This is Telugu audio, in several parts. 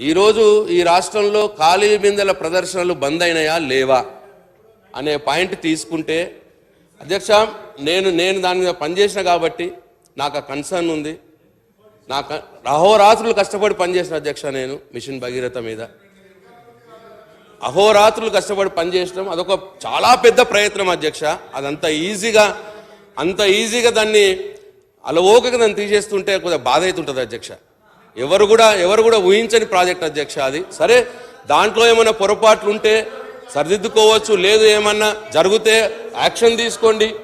ఈరోజు ఈ రాష్ట్రంలో ఖాళీ బిందెల ప్రదర్శనలు బంద్ అయినాయా లేవా అనే పాయింట్ తీసుకుంటే అధ్యక్ష నేను నేను దాని మీద పనిచేసిన కాబట్టి నాకు ఆ కన్సర్న్ ఉంది. నాకు అహోరాత్రులు కష్టపడి పనిచేసిన అధ్యక్ష నేను మిషన్ భగీరథ మీద. అహోరాత్రులు కష్టపడి పనిచేయడం అదొక చాలా పెద్ద ప్రయత్నం అధ్యక్ష. అదంత ఈజీగా అంత ఈజీగా దాన్ని అలవోకగా దాన్ని తీసేస్తుంటే కొద్దిగా బాధ అవుతుంటుంది అధ్యక్ష. ఎవరు కూడా ఎవరు కూడా ఊహించని ప్రాజెక్ట్ అధ్యక్ష అది. సరే దాంట్లో ఏమైనా పొరపాట్లు ఉంటే సరిదిద్దుకోవచ్చు లేదు ఏమన్నా జరిగితే యాక్షన్ తీసుకోండి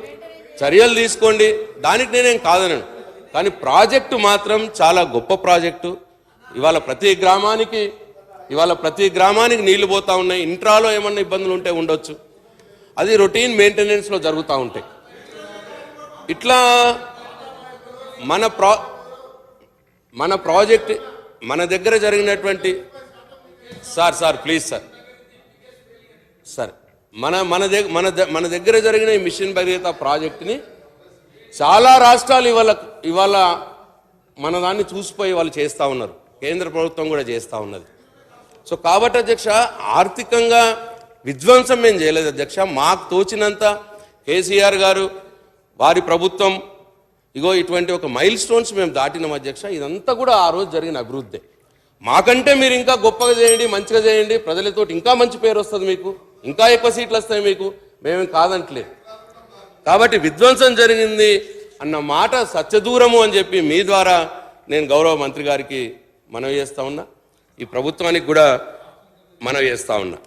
చర్యలు తీసుకోండి. దానికి నేనేం కాదనను. కానీ ప్రాజెక్టు మాత్రం చాలా గొప్ప ప్రాజెక్టు. ఇవాళ ప్రతి గ్రామానికి ఇవాళ ప్రతి గ్రామానికి నీళ్ళు పోతూ ఉన్నాయి. ఇంట్రాలో ఏమన్నా ఇబ్బందులు ఉంటే ఉండొచ్చు. అది రొటీన్ మెయింటెనెన్స్లో జరుగుతూ ఉంటాయి. ఇట్లా మన ప్రా మన ప్రాజెక్ట్ మన దగ్గర జరిగినటువంటి sir sir please sir. Sir మన మన దగ్గర మన మన దగ్గర జరిగిన ఈ మిషన్ భగీరథ ప్రాజెక్టుని చాలా రాష్ట్రాలు ఇవాళ ఇవాళ మన దాన్ని చూసిపోయి వాళ్ళు చేస్తూ ఉన్నారు. కేంద్ర ప్రభుత్వం కూడా చేస్తూ ఉన్నది. సో కాబట్టి అధ్యక్ష ఆర్థికంగా విధ్వంసం మేము చేయలేదు అధ్యక్ష. మాకు తోచినంత కేసీఆర్ గారు వారి ప్రభుత్వం ఇగో ఇటువంటి ఒక మైల్ స్టోన్స్ మేము దాటినాం అధ్యక్ష. ఇదంతా కూడా ఆ రోజు జరిగిన అభివృద్ధి. మాకంటే మీరు ఇంకా గొప్పగా చేయండి మంచిగా చేయండి ప్రజలతో ఇంకా మంచి పేరు వస్తుంది మీకు ఇంకా ఎక్కువ సీట్లు వస్తాయి మీకు మేమేం కాదంటలేదు. కాబట్టి విధ్వంసం జరిగింది అన్న మాట సత్యదూరము అని చెప్పి మీ ద్వారా నేను గౌరవ మంత్రి గారికి మనవి చేస్తా ఉన్నా. ఈ ప్రభుత్వానికి కూడా మనవి చేస్తా ఉన్నా.